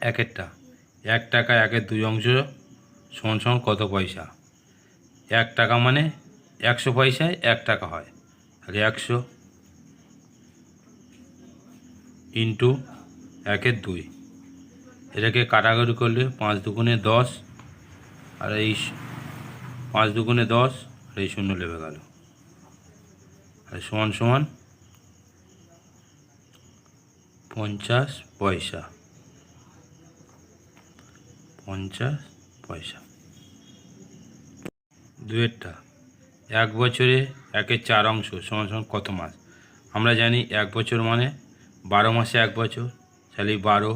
একেরটা এক টাকা একের দুই অংশ সমান সমান কত পয়সা? এক টাকা মানে একশো পয়সায় এক টাকা হয়। তাহলে একশো ইন্টু একের দুই। এটাকে কাটাকাটি করলে পাঁচ দুগুণে দশ আর এই পাঁচ দুগুণে দশ আর এই শূন্য লেবে গেল। আর সমান সমান পঞ্চাশ পয়সা। পঞ্চাশ পয়সা। দুয়েরটা, এক বছরে একের চার অংশ সমান সমান কত মাস? আমরা জানি এক বছর মানে বারো মাসে এক বছর, তাহলে বারো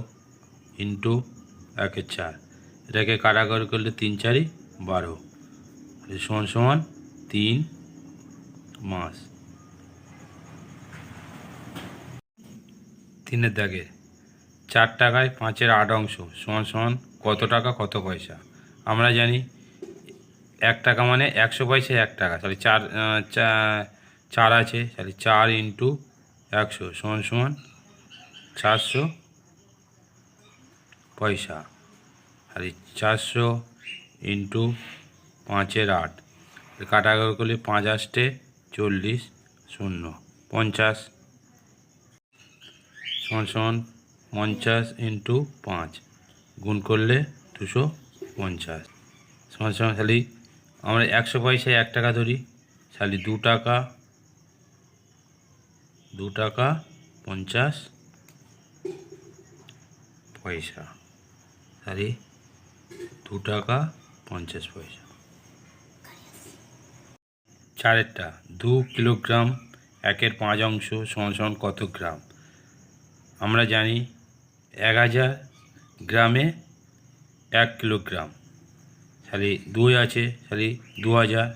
ইন্টু একের চার, এটাকে কাটাকাটি করলে তিন চারই বারো সমান সমান তিন মাস। তিনের দাগে চার টাকায় পাঁচের আট অংশ, সমান সমান কত টাকা, কত পয়সা? আমরা জানি এক টাকা মানে একশো পয়সা এক টাকা, তাহলে চার চার আছে, তাহলে চার ইন্টু একশো, সমান সমান চারশো পয়সা আর চারশো ইন্টু পাঁচের আট কাটাকাটি করলে পাঁচ আষ্টে চল্লিশ শূন্য, পঞ্চাশ, সমান সমান পঞ্চাশ ইন্টু পাঁচ। গুণ করলে দুশো পঞ্চাশ। সমান সমান খালি আমরা একশো পয়সায় এক টাকা ধরি খালি দু টাকা দু টাকা পঞ্চাশ পয়সা। খালি দু টাকা পঞ্চাশ পয়সা। চারেরটা, দু কিলোগ্রাম, একের পাঁচ অংশ সমান সমান কত গ্রাম? আমরা জানি এক হাজার গ্রামে এক কিলোগ্রাম। তাহলে দুই আছে, তাহলে দু হাজার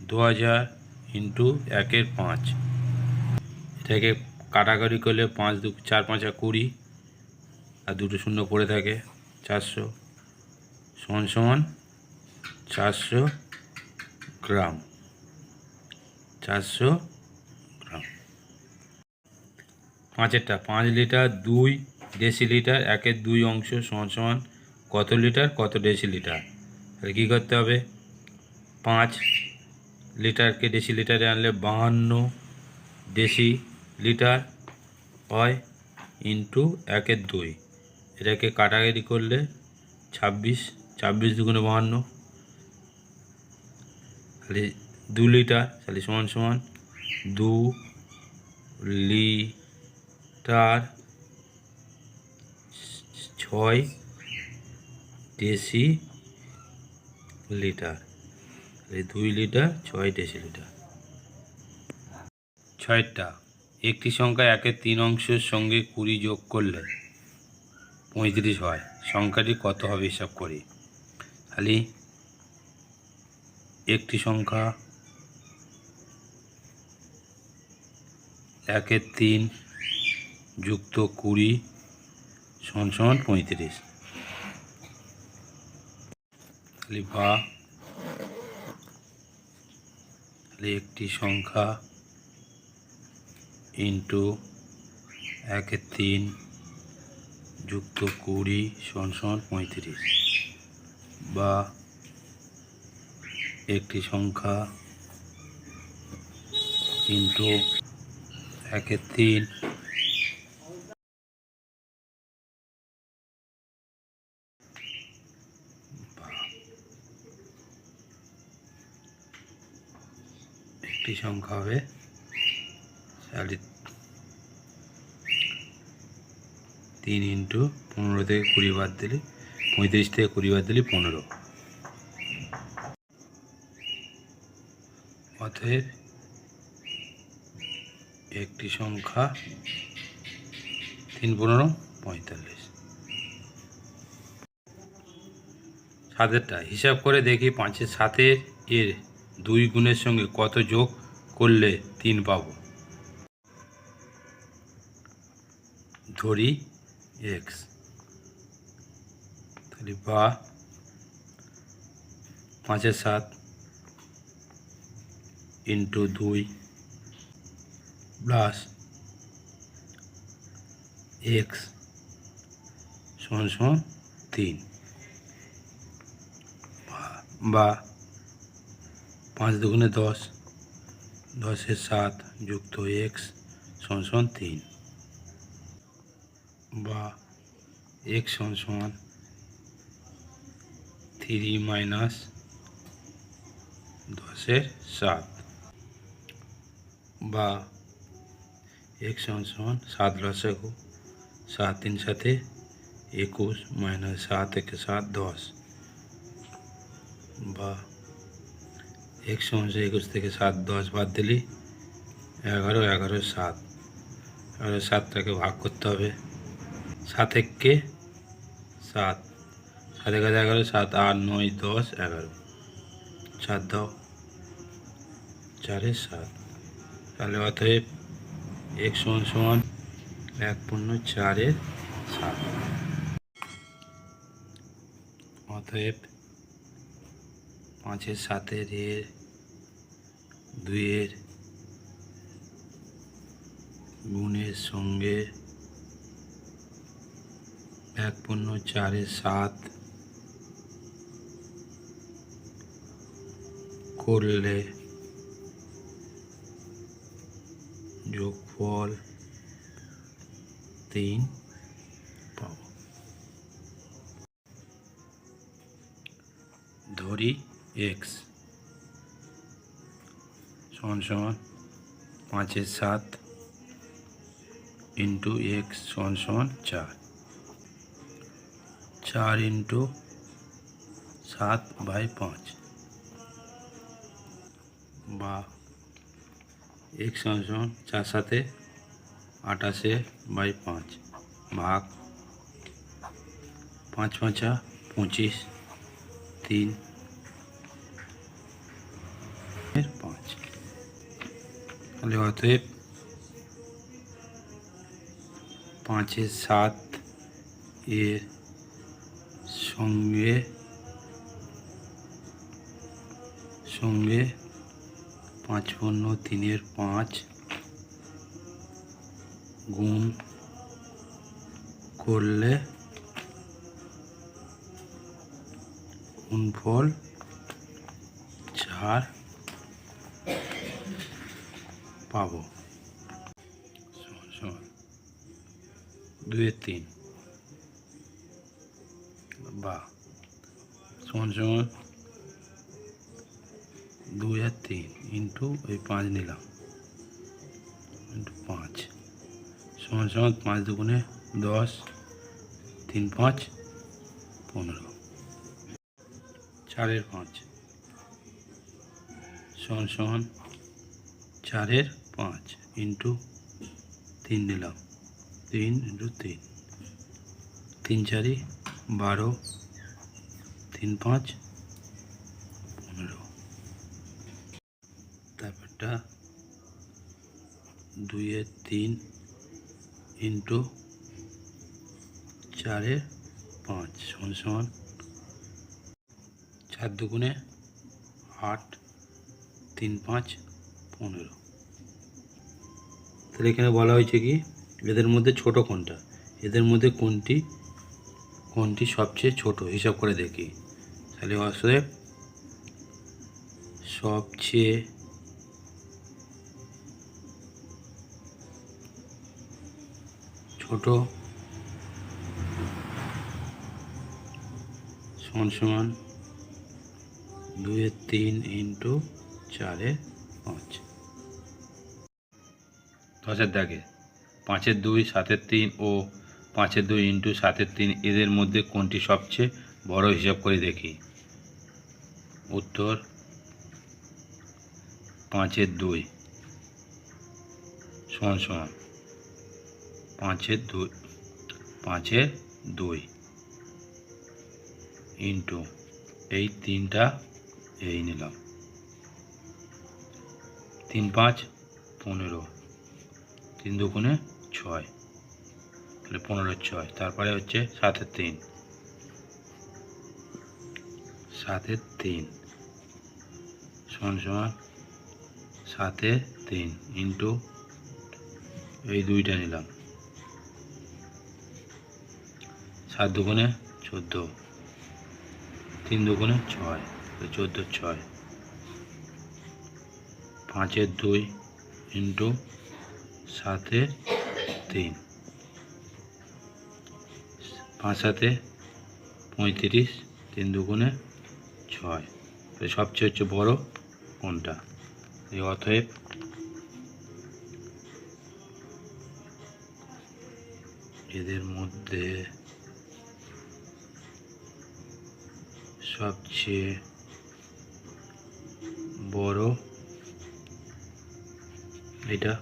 দু হাজার ইন্টু একের পাঁচ। এটাকে কাটাকাটি করলে পাঁচ দু, চার পাঁচ পাঁচা কুড়ি। আর দুটো শূন্য পড়ে থাকে, চারশো। সমান সমান চারশো গ্রাম। চারশো গ্রাম পাঁচেরটা, পাঁচ লিটার দুই ডেসিলিটার, একের দুই অংশ সমান সমান কত লিটার, কত ডেসিলিটার? তাহলে কী করতে হবে? পাঁচ লিটারকে ডেসিলিটারে আনলে বাহান্ন দেশি লিটার হয় ইন্টু একের দুই। এটাকে কাটাকাটি করলে ছাব্বিশ ছাব্বিশ দুগুণে বাহান্ন। দু লিটার, তাহলে সমান সমান দু লিটার ছয় ডেসি লিটার দুই লিটার, ছয় ডেসি লিটার ছয়টা। একটি সংখ্যা একের তিন অংশের সঙ্গে কুড়ি যোগ করলে পঁয়ত্রিশ হয়। সংখ্যাটি কত হবে হিসাব করি। খালি একটি সংখ্যা একের তিন যুক্ত কুড়ি, সমান সমান পঁয়ত্রিশ। তাহলে বা একটি সংখ্যা ইন্টু একের তিন যুক্ত কুড়ি, সমান সমান পঁয়ত্রিশ। বা একটি সংখ্যা ইন্টু একের তিন একটি সংখ্যা হবে তাহলে তিন ইন্টু পনেরো থেকে কুড়ি বাদ দিলে, পঁয়ত্রিশ থেকে কুড়ি বাদ দিলে পনেরো। অতএব একটি সংখ্যা তিন পনেরো, পঁয়তাল্লিশ। সাতেরটা, হিসাব করে দেখি পাঁচের সাতের এর দুই গুণের সঙ্গে কত যোগ? করলে তিন পাবো। ধরি এক্স তাহলে বা পাঁচের সাত ইন্টু দুই প্লাস এক্স সমান সমান তিন। বা পাঁচ দুগুণে দশ দশের সাত যুক্ত এক্স সমান সমান তিন বা এক্স সমান সমান থ্রি মাইনাস দশের সাত বা এক্স সমান সমান সাত লসাগু সাত তিন সাথে একুশ মাইনাস সাত একে সাত দশ বা এক সমস্যা একুশ থেকে সাত, দশ বাদ দিলি, এগারো এগারো, সাত। এগারো, সাতটাকে ভাগ করতে হবে। সাত এককে সাত। সাত এগারো এগারো, সাত, আট, নয়, দশ, এগারো। চার দাও। চারে সাত। তাহলে অতএব এক সমান সমান এক পূর্ণ চারের সাত। অতএব পাঁচের সাতের এর দুইয়ের গুণের সঙ্গে এক পূর্ণ চারের সাত করলে যোগফল তিন পাবো। ধরি এক্স। সমান সমান পাঁচের সাত ইন্টু এক্স সমান সমান চার চার ইন্টু সাত বাই পাঁচ বা এক্স সমান সমান চার সাথে আটাশে বাই পাঁচ ভাগ পাঁচ পাঁচা পঁচিশ তিন তাহলে অতএব পাঁচের সাত এর সঙ্গে সঙ্গে পাঁচ পূর্ণ তিনের পাঁচ গুণ করলে গুণফল চার পাবো। সমান দুয়ের তিন। বা। সমান সমান দুই আর তিন ইন্টু ওই পাঁচ নিলাম। ইন্টু পাঁচ। সমান সমান পাঁচ দুগুণে দশ, তিন পাঁচ, পনেরো। চারের পাঁচ। সমান সমান চারের পাঁচ ইন্টু তিন নিলাম। তিন ইন্টু তিন। তিন চারি, বারো। তিন পাঁচ, পনেরো। তারপরটা দুইয়ের তিন ইন্টু চারের পাঁচ সমান সমান চার দুগুণে আট, তিন পাঁচ, পনেরো। তাহলে এখানে বলা হয়েছে কি? এদের মধ্যে ছোট কোনটা? এদের মধ্যে কোনটি? কোনটি সবচেয়ে ছোট? হিসাব করে দেখি। তাহলে অতএব সবচেয়ে ছোট সমান সমান দুয়ের তিন ইন্টু চারে পাঁচ। দশের দাগে। পাঁচের দুই, সাতের তিন ও পাঁচের দুই ইন্টু সাতের তিন এদের মধ্যে কোনটি সবচেয়ে বড় হিসাব করে দেখি? উত্তর, পাঁচের দুই। সমান সমান। পাঁচের দুই পাঁচের দুই ইন্টু এই তিনটা এই নিলাম। তিন পাঁচ, পনেরো। তিন দুগুণে ছয়, তাহলে পনেরো ছয়, তারপরে হচ্ছে সাতের তিন। সাতের তিন, সমান সমান সাতের তিন ইন্টু এই দুইটা নিলাম। সাত দুগুণে চোদ্দ, তিন দুগুণে ছয় চোদ্দ ছয়। পাঁচের দুই ইন্টু সাতের তিন। পাঁচ সাতে পঁয়ত্রিশ, তিন দুগুণে ছয়। সবচেয়ে হচ্ছে বড় কোনটা? এই অতএব এদের মধ্যে সবচেয়ে বড় এটা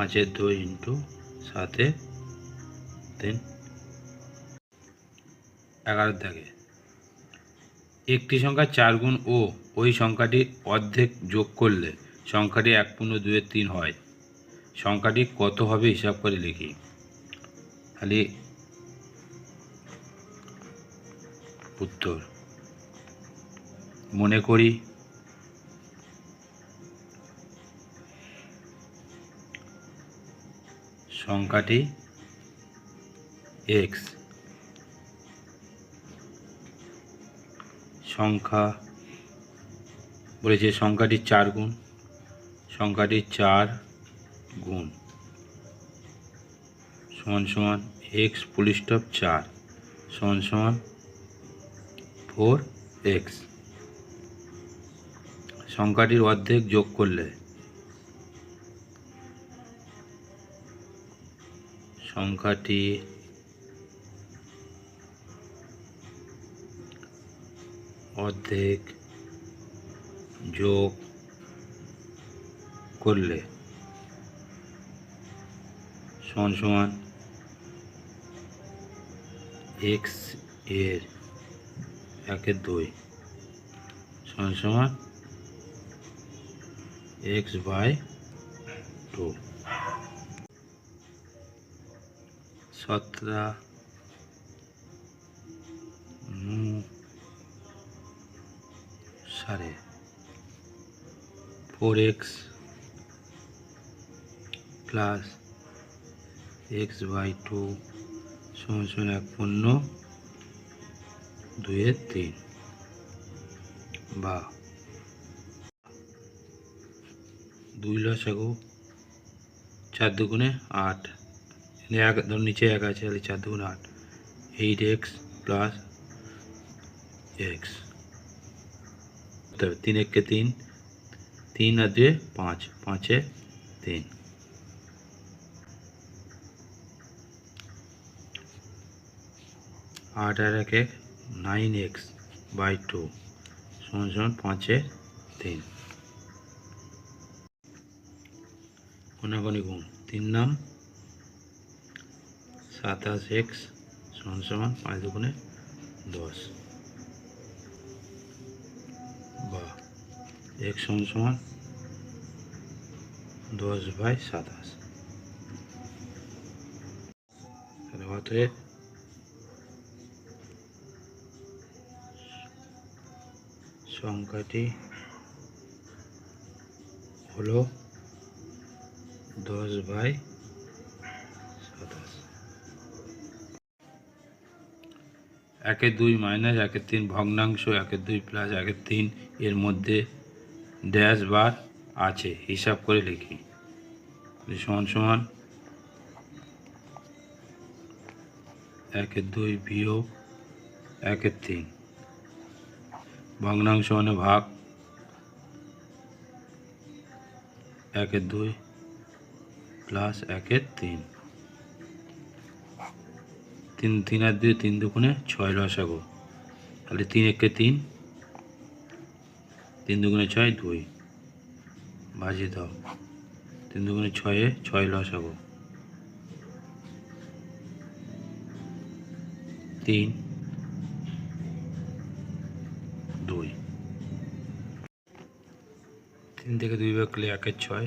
পাঁচের দুই ইন্টু সাতে তিন এগারো দাগে। একটি সংখ্যা চার গুণ ও, ওই সংখ্যাটির অর্ধেক যোগ করলে সংখ্যাটি এক পূর্ণ দুয়ের তিন হয়। সংখ্যাটি কত হবে হিসাব করে লিখি। খালি উত্তর। মনে করি সংখ্যাটি এক্স সংখ্যা, বলেছে সংখ্যাটি চার গুণ, সংখ্যাটি চার গুণ। সমান সমান এক্স পুলিস্টপ চার, সমান সমান ফোর এক্স সংখ্যাটির অর্ধেক যোগ করলে সংখ্যাটি অর্ধেক যোগ করলে সমান সমান এক্সের একের দুই সমান সমান এক্স বাই টু সতেরো সাড়ে four x plus x by two সমান এক পূর্ণ দুয়ের তিন। বা। দুই লসাগু চার দুগুণে আট। এখানে এক ধর নিচে এক আছে তাহলে চার দুগুণে আট এইট এক্স প্লাস এক্স তবে তিন একে তিন তিন আর দুয়ে পাঁচ পাঁচে তিন আট আর এক এক নাইন এক্স বাই টু সমান সমান পাঁচে তিন কোনাগনি গুণ তিন নাম সাতাশ এক্স সমান সমান পাঁচ দুগুণে দশ। বা, এক সমান সমান দশ বাই সাতাশ। সংখ্যাটি হলো দশ বাই একের দুই মাইনাস একের তিন ভগ্নাংশ একের দুই প্লাস একের তিন এর মধ্যে ড্যাশ বার আছে। হিসাব করে লিখি। সমান সমান একের দুই বিয়োগ একের তিন। ভগ্নাংশ মানে ভাগ। একের দুই প্লাস একের তিন। তিন তিন আর দুই, তিন দুগুণে ছয় রসাগো। তাহলে তিন একে তিন তিন দুগুণে ছয়, দুই। বাজি দাও। তিন দুগুণে ছয়ে ছয় লসাগো তিন, দুই। তিন থেকে দুই করলে একের ছয়।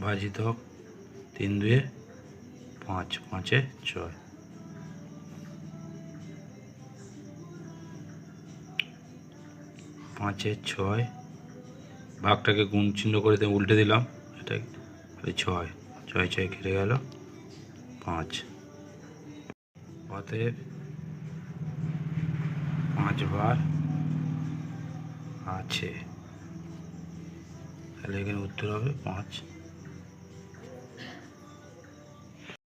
ভাজি দাও। তিন দুয়ে পাঁচ, পাঁচে ছয়। পাঁচে ছয়। ভাগটাকে গুণ চিহ্ন করে দিয়ে উল্টে দিলাম। এটা ছয়। ছয় ছয় কেটে গেল। পাঁচ। অতএব পাঁচবার আছে। তাহলে এখানে উত্তর হবে পাঁচ।